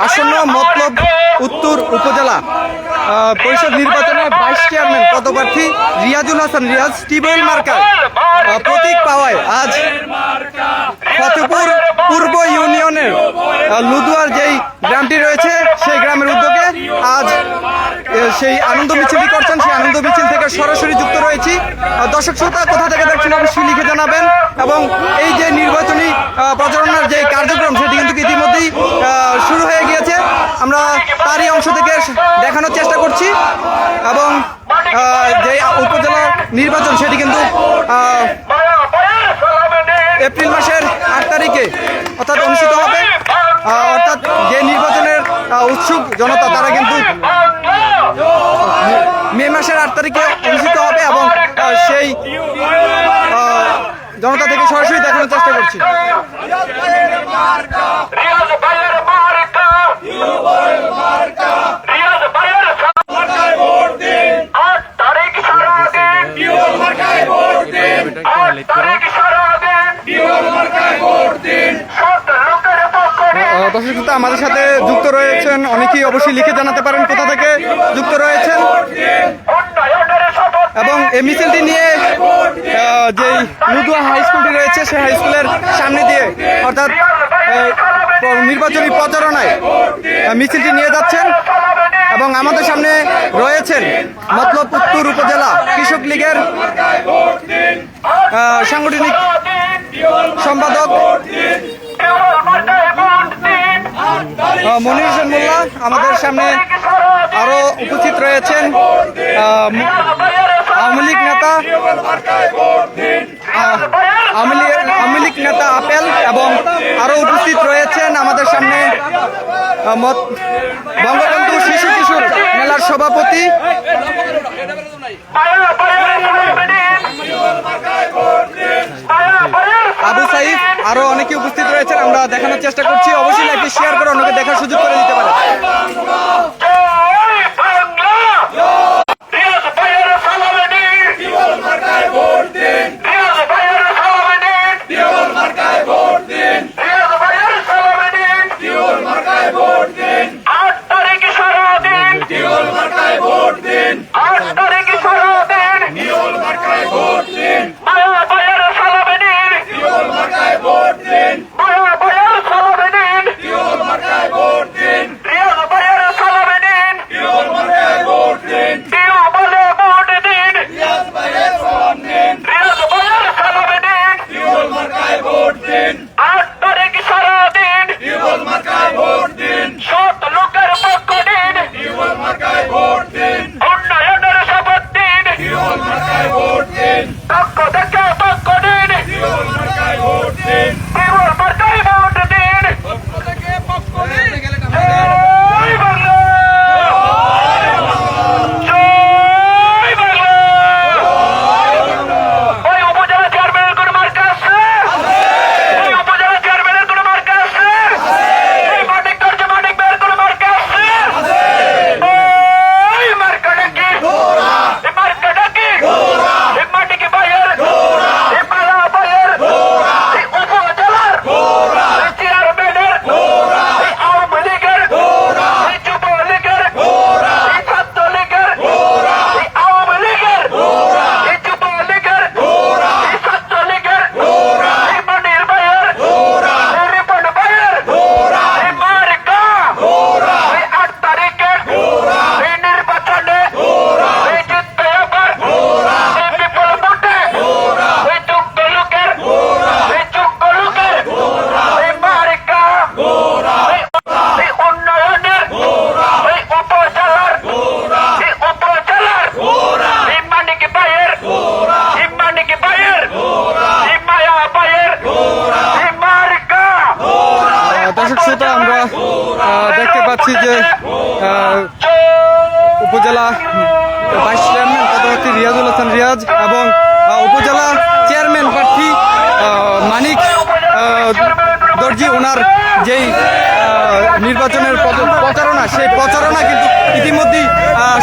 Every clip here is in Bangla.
আসন্ন মতলব উত্তর উপজেলা পরিষদ নির্বাচনে ভাইস চেয়ারম্যান পদপ্রার্থী রিয়াজুল হাসান রিয়াজ টিবেল মার্কার প্রতীক পাওয়ায় আজ ফতেপুর পূর্ব ইউনিয়নের লুদুয়ার যেই গ্রামটি রয়েছে সেই গ্রামের উদ্যোগে আজ সেই আনন্দ মিছিলটি করছেন সেই আনন্দ মিছিল থেকে সরাসরি যুক্ত রয়েছি। দর্শক শ্রোতা কোথা থেকে দেখছেন অবশ্যই লিখে জানাবেন। এবং এই যে নির্বাচনী প্রচারণার যে কার্যক্রম সেটি কিন্তু ইতিমধ্যেই শুরু হয়ে গিয়েছে। আমরা তারই অংশ থেকে দেখানোর চেষ্টা করছি। এবং যে উপজেলা নির্বাচন সেটি কিন্তু এপ্রিল মাসের আট তারিখে অর্থাৎ অনুষ্ঠিত হবে। অর্থাৎ যে নির্বাচনের উৎসুক জনতা তারা কিন্তু মে মাসের আট তারিখে অনুষ্ঠিত হবে এবং সেই জনতা থেকে সরাসরি দেখানোর চেষ্টা করছি। দর্শক আমাদের সাথে যুক্ত রয়েছেন অনেকেই অবশ্যই লিখে জানাতে পারেন কোথা থেকে যুক্ত রয়েছেন। এবং এই মিছিলটি নিয়ে যেই লুদুয়া হাই স্কুলটি রয়েছে, সেই হাই স্কুলের সামনে দিয়ে, অর্থাৎ নির্বাচনী প্রচারণায় মিছিলটি নিয়ে যাচ্ছেন। এবং আমাদের সামনে রয়েছেন মতলব উত্তর উপজেলা কৃষক লীগের সাংগঠনিক সম্পাদক মনির মোল্লা আমাদের সামনে আরও উপস্থিত রয়েছেন। আওয়ামী লীগ নেতা আওয়ামী লীগ নেতা আপেল এবং আরও উপস্থিত রয়েছেন আমাদের সামনে বঙ্গবন্ধু শিশু কিশোর মেলার সভাপতি। আবু সাইফ, আরও অনেকে উপস্থিত রয়েছেন, আমরা দেখানোর চেষ্টা করছি। অবশ্যই লাইভটি শেয়ার করে অন্যকে দেখার সুযোগ করে দিতে পারেন।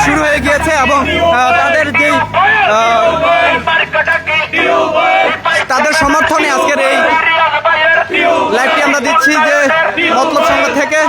শুরু হয়ে গিয়েছে এবং তাদের যে তাদের সমর্থনে আজকের এই লাইভটি আমরা দিচ্ছি যে মতলব সংবাদ থেকে।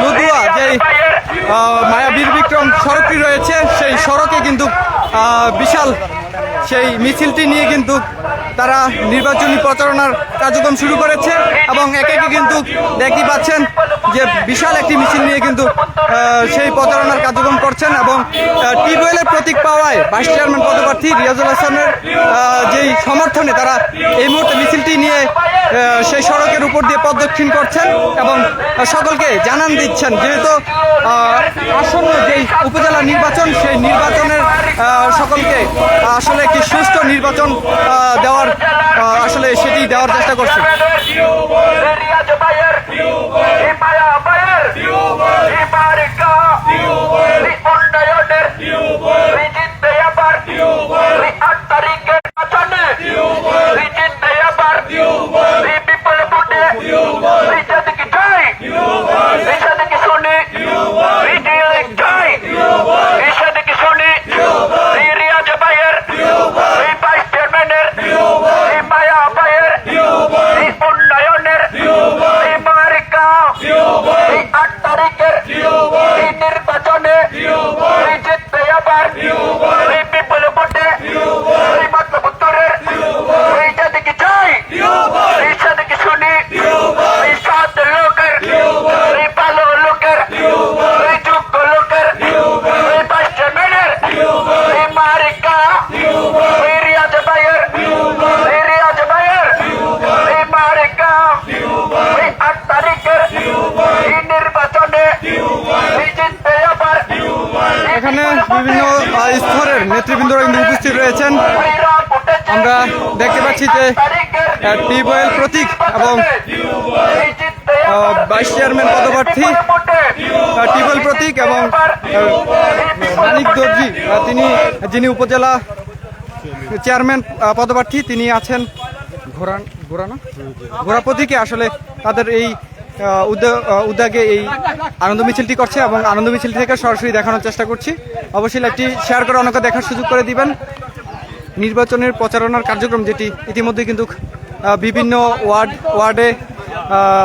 লুদুয়া, যে মায়া মায়াবীর বিক্রম সড়কটি রয়েছে, সেই সড়কে কিন্তু বিশাল সেই মিছিলটি নিয়ে কিন্তু তারা নির্বাচনী প্রচারণার কার্যক্রম শুরু করেছে এবং একে একে কিন্তু দেখতে পাচ্ছেন যে বিশাল একটি মিছিল নিয়ে কিন্তু সেই প্রচারণার কার্যক্রম করছেন এবং টিউবওয়েলের প্রতীক পাওয়ায় ভাইস চেয়ারম্যান পদপ্রার্থী রিয়াজুল হাসানের যেই সমর্থনে তারা এই মুহূর্তে মিছিলটি নিয়ে সেই সড়কের উপর দিয়ে প্রদক্ষিণ করছেন এবং সকলকে জানান দিচ্ছেন। যেহেতু আসন্ন যেই উপজেলা নির্বাচন, সেই নির্বাচনের সকলকে আসলে একটি সুস্থ নির্বাচন দেওয়ার আসলে সেটি দেওয়ার চেষ্টা করছে। উন্নয়নের আট তারিখের এখানে বিভিন্ন স্তরের নেতৃবৃন্দরা কিন্তু উপস্থিত রয়েছেন। আমরা দেখতে পাচ্ছি যে টিউবওয়েল প্রতীক এবং ভাইস চেয়ারম্যান পদপ্রার্থী টিউবওয়েল প্রতীক এবং মানিক দর্জি তিনি, যিনি উপজেলা চেয়ারম্যান পদপ্রার্থী, তিনি আছেন ঘোরান, ঘোরানো? ঘোরা প্রতীকে আসলে তাদের এই উদ্যোগ- এই আনন্দ মিছিলটি করছে এবং আনন্দ মিছিল থেকে সরাসরি দেখানোর চেষ্টা করছি। অবশ্যই একটি শেয়ার করে অনেকে দেখার সুযোগ করে দিবেন। নির্বাচনের প্রচারণার কার্যক্রম যেটি ইতিমধ্যে কিন্তু বিভিন্ন ওয়ার্ড, ওয়ার্ডে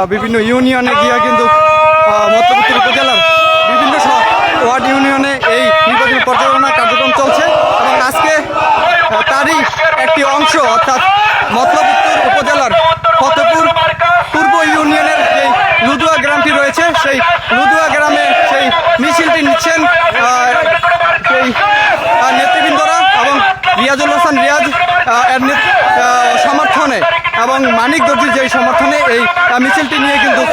বিভিন্ন ইউনিয়নে গিয়ে কিন্তু মধ্যবর্তী উপজেলার বিভিন্ন ওয়ার্ড ইউনিয়নে এই নির্বাচনী প্রচারণার কার্যক্রম চলছে এবং আজকে তারই একটি অংশ অর্থাৎ মতলব উত্তর উপজেলার ফতেপুর পূর্ব ইউনিয়নের যে লুদুয়া গ্রামটি রয়েছে, সেই লুদুয়া গ্রামে সেই মিছিলটি নিচ্ছেন সেই নেতৃবৃন্দরা এবং রিয়াজুল হাসান রিয়াজ এর সমর্থনে এবং মানিক দর্জির যে সমর্থনে এই মিছিলটি নিয়ে কিন্তু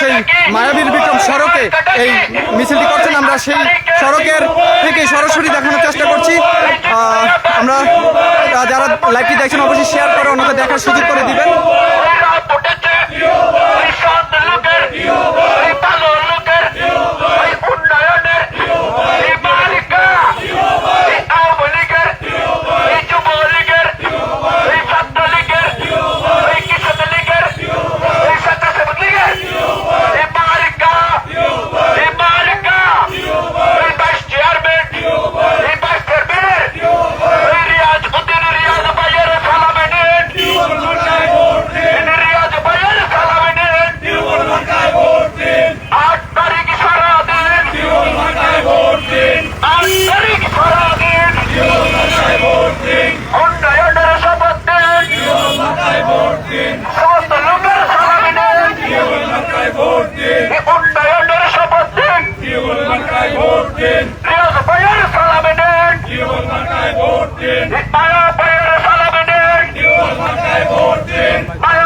সেই মায়াবীর বিক্রম সড়কে এই মিছিলটি করছেন। আমরা সেই সড়কের থেকে সরাসরি দেখানোর চেষ্টা করছি। আমরা যারা লাইভটি দেখছেন, অবশ্যই শেয়ার করে অন্যকে দেখার সুযোগ করে দিবেন। রিয়াজ নেন মায়া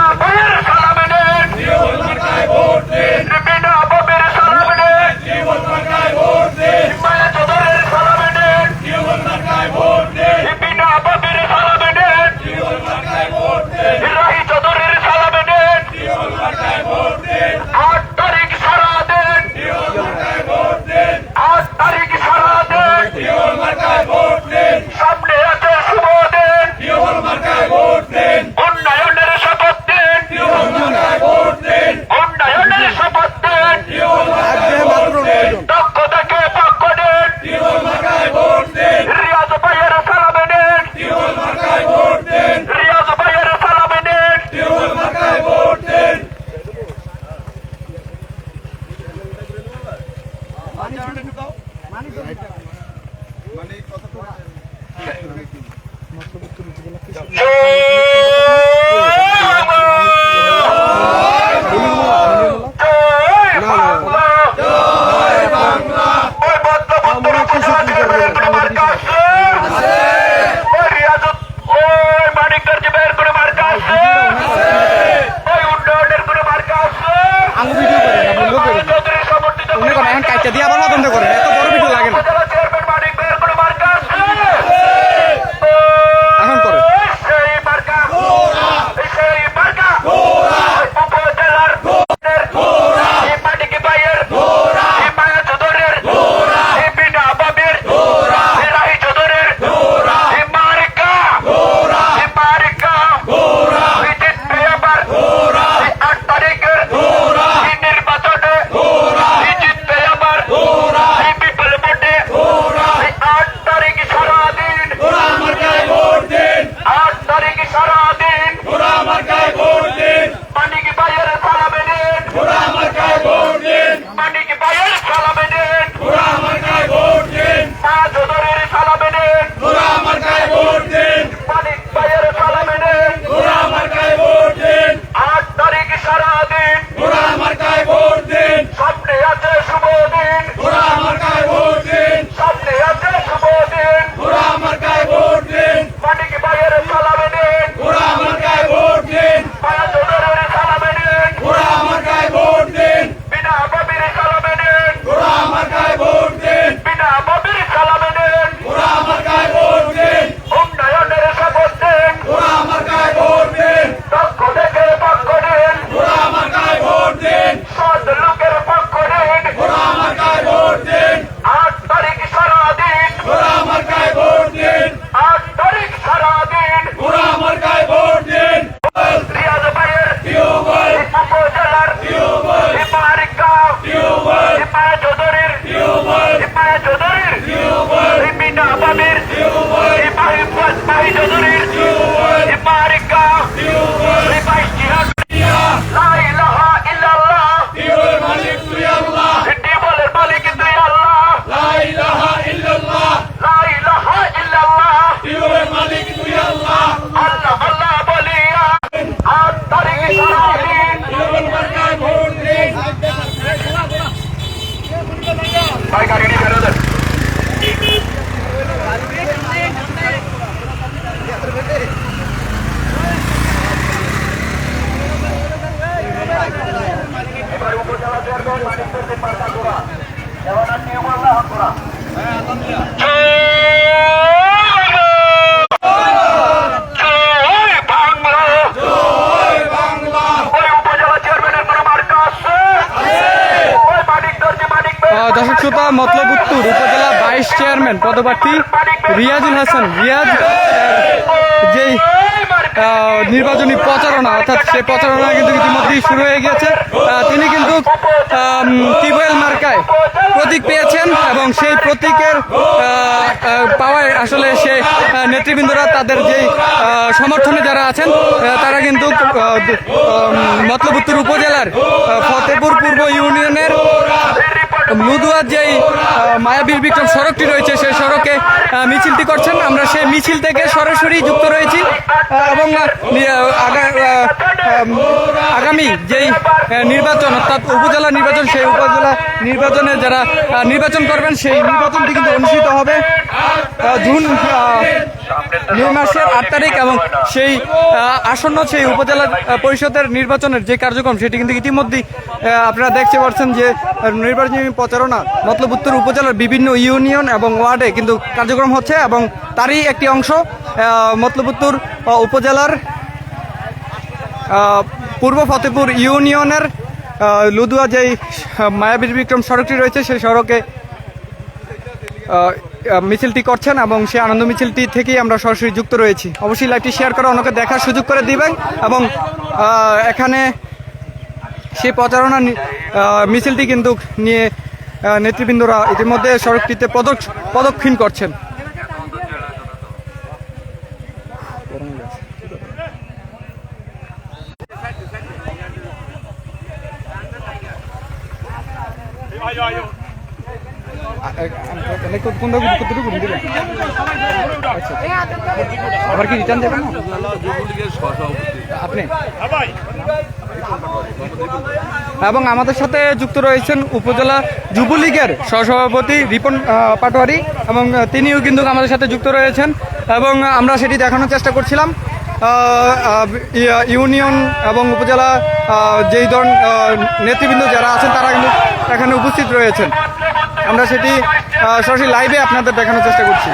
I got it. Riazul Hasan Riaz যেই নির্বাচনী প্রচারণা অর্থাৎ সেই প্রচারণা কিন্তু ইতিমধ্যেই শুরু হয়ে গেছে তিনি কিন্তু টিউবওয়েল মার্কায় প্রতীক পেয়েছেন এবং সেই প্রতীকের পাওয়ায় আসলে সে নেতৃবৃন্দরা তাদের যেই সমর্থনে যারা আছেন তারা কিন্তু আহ, দ- আহ, মতলব উত্তর উপজেলার ফতেপুর পূর্ব ইউনিয়নের লুদুয়ার যেই মায়াবীর বিক্রম সড়কটি রয়েছে, সেই সড়কে মিছিলটি করছেন। আমরা সেই মিছিল থেকে সরাসরি যুক্ত রয়েছি এবং আগামী যেই নির্বাচন, অর্থাৎ উপজেলা নির্বাচন, সেই উপজেলা নির্বাচনে যারা নির্বাচন করবেন, সেই নির্বাচনটি কিন্তু অনুষ্ঠিত হবে জুন মে মাসের আট তারিখ, এবং সেই আসন্ন সেই উপজেলা পরিষদের নির্বাচনের যে কার্যক্রম, সেটি কিন্তু ইতিমধ্যেই আপনারা দেখতে পাচ্ছেন যে নির্বাচনী প্রচারণা, মতলব উত্তর উপজেলার বিভিন্ন ইউনিয়ন এবং ওয়ার্ডে কিন্তু কার্যক্রম হচ্ছে এবং তারই একটি অংশ মতলব উত্তর উপজেলার পূর্ব ফতেপুর ইউনিয়নের লুদুয়া যেই মায়াবীর বিক্রম সড়কটি রয়েছে, সেই সড়কে মিছিলটি করছেন এবং সেই আনন্দ মিছিলটি থেকেই আমরা সরাসরি যুক্ত রয়েছি। অবশ্যই লাইভটি শেয়ার করে অন্যকে দেখার সুযোগ করে দিবেন এবং এখানে সেই প্রচারণা মিছিলটি কিন্তু নিয়ে নেতৃবৃন্দরা ইতিমধ্যে সড়কটিতে প্রদক্ষিণ করছেন। আচ্ছা। আবার কি রিটার্ন দেবেন? আচ্ছা। আপনি? এবং আমাদের সাথে যুক্ত রয়েছেন উপজেলা যুবলীগের সহসভাপতি রিপন পাটোয়ারি এবং তিনিও কিন্তু আমাদের সাথে যুক্ত রয়েছেন এবং আমরা সেটি দেখানোর চেষ্টা করছিলাম। ইউনিয়ন এবং উপজেলা যেই ধরন নেতৃবৃন্দ যারা আছেন তারা কিন্তু এখানে উপস্থিত রয়েছেন। আমরা সেটি সরাসরি লাইভে আপনাদের দেখানোর চেষ্টা করছি।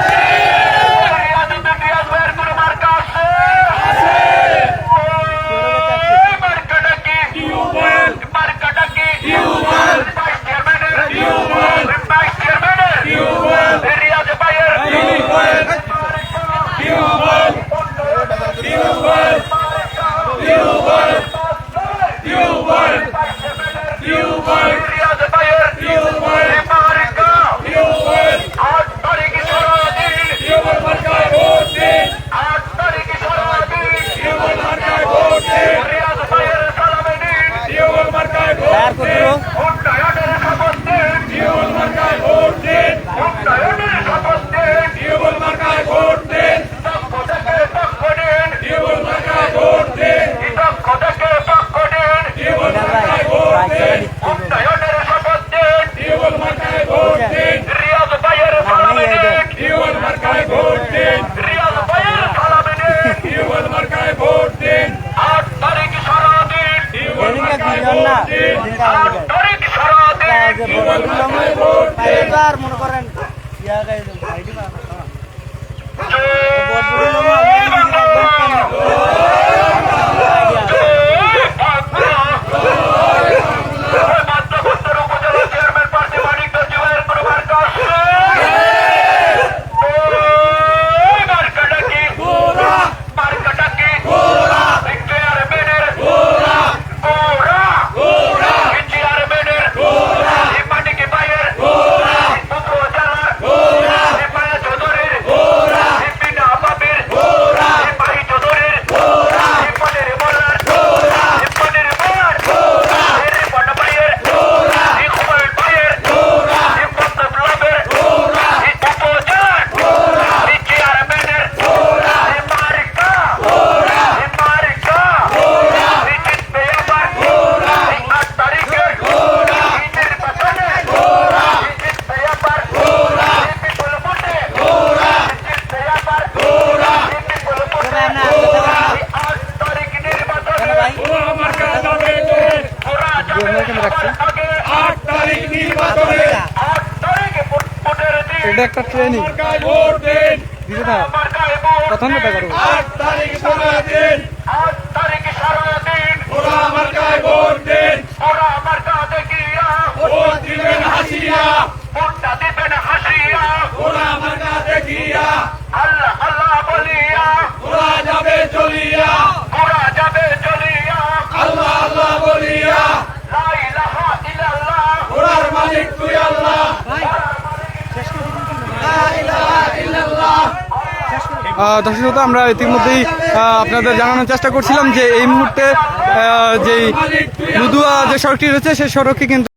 দর্শকতা আমরা ইতিমধ্যেই আপনাদের জানানোর চেষ্টা করছিলাম যে এই মুহূর্তে যেই লুদুয়া যে সড়কটি রয়েছে, সেই সড়কে কিন্তু